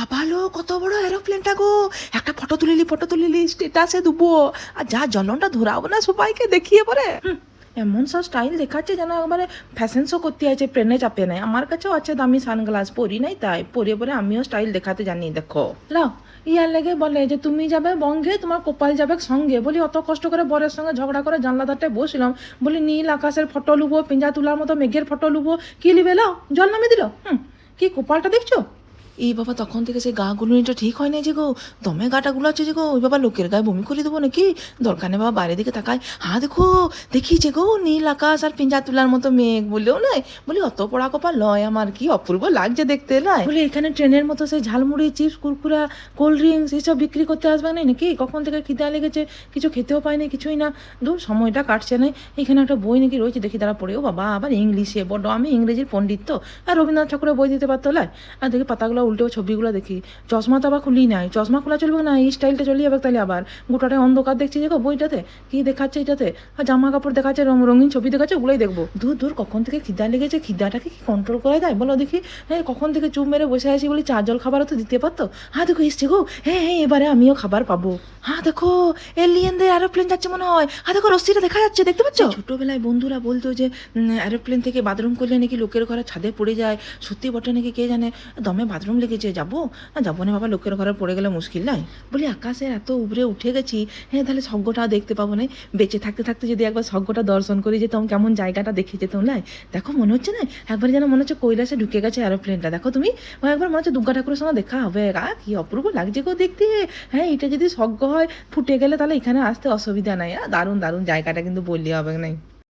বাবা লো, কত বড় এরোপ্লেনটা গো। একটা ফটো তুলিলি ফটো তুলিলি স্টেটাসে দেবো। আর যা জলনটা ধরাবো না সবাইকে দেখিয়ে পরে। এমন সব স্টাইল দেখাচ্ছে যেন একবারে ফ্যাশন শো করতে আছে ট্রেনে চাপে নাই আমার কাছেও আছে দামি সানগ্লাস পরি নাই তাই। পরে পরে আমিও স্টাইল দেখাতে জানি, দেখো। লাও ইয়ার লেগে বলে যে, তুমি যাবে বঙ্গে, তোমার কপাল যাবে সঙ্গে। বলি, অত কষ্ট করে বরের সঙ্গে ঝগড়া করে জানলা ধারটায় বসলাম। বলি, নীল আকাশের ফটো লুবো পিঞ্জা তুলার মতো মেঘের ফটো লুবো। কি লিবে লাও জল নামিয়ে দিল? হুম, কি কপালটা দেখছ? এই বাবা, তখন থেকে সেই গা গুলোনিটা ঠিক হয় না যে গো। দমে গাটা আছে যে গো। ওই বাবা, লোকের গায়ে বমি করে দেবো নাকি? দরকার নেই বাবা, বাইরের দিকে তাকায়। হ্যাঁ দেখো, দেখি যে গো, নীল আকাশ আর পিঞ্জা তুলার মতো মেঘ বললেও নয় বলি, অত পড়া কপা লয় আমার, কি অপূর্ব লাগছে দেখতে নয় বলি, এখানে ট্রেনের মতো সেই jhalmuri, chips, Kurkure, cold drinks এইসব বিক্রি করতে আসবে না নাকি? কখন থেকে খিদা লেগেছে, কিছু খেতেও পাইনি কিছুই না। দূর সময়টা কাটছে না এখানে একটা বই নাকি রয়েছে, দেখি তারা পড়েও বাবা, আবার ইংলিশে, বড্ড, আমি ইংরেজির পণ্ডিত তো। আর রবীন্দ্রনাথ ঠাকুরের বই দিতে পারতো লাই। আর দেখি পাতাগুলো উল্টে ছবিগুলো দেখি। চশমা তো আবার খুলি নাই। চশমা খোলা চলবে না? এই স্টাইলটা চলে যাবে তাহলে আবার। গোটাটাই অন্ধকার দেখছি দেখো বইটাতে? কি দেখাচ্ছে এটাতে? আর জামা কাপড় দেখাচ্ছে রং রঙিন ছবি দেখাচ্ছে, ওগুলোই দেখব। দূর দূর কখন থেকে খিদা লেগেছে? খিদাটাকে কি কন্ট্রোল করা যায়? বলো দেখি। হ্যাঁ কখন থেকে চুপ মেরে বসে আছি বলি চা জল খাবারও তো দিতে পারতো? হ্যাঁ দেখো, এসছে গো। হ্যাঁ হ্যাঁ এবারে আমিও খাবার পাবো। হ্যাঁ দেখো এলিয়েনদের অ্যারোপ্লেন যাচ্ছে মনে হয়। হ্যাঁ দেখো, রশ্মিটা দেখা যাচ্ছে, দেখতে পাচ্ছ? ছোটবেলায় বন্ধুরা বলতো যে এরোপ্লেন থেকে বাথরুম করলে নাকি লোকের ঘরে ছাদে পড়ে যায়। সত্যি বটে নাকি কে জানে? দমে বাথরুম লেগেছে যাব না যাব না বাবা লোকের ঘরে পড়ে গেলে মুশকিল নাই বলি আকাশের এত উপরে উঠে গেছি হ্যাঁ তাহলে স্বর্গটাও দেখতে পাবো না বেঁচে থাকতে থাকতে যদি একবার স্বর্গটা দর্শন করে যেতাম কেমন জায়গাটা দেখে যেতাম নাই দেখো মনে হচ্ছে না একবার যেন মনে হচ্ছে কৈলাসে ঢুকে গেছে এরোপ্লেনটা দেখো তুমি একবার মনে হচ্ছে দুর্গা ঠাকুরের সঙ্গে দেখা হবে আ কি অপূর্ব লাগছে গো দেখতে হ্যাঁ এটা যদি স্বর্গ হয় ফুটে গেলে তাহলে এখানে আসতে অসুবিধা নাই দারুণ দারুণ জায়গাটা কিন্তু বললে হবে নাই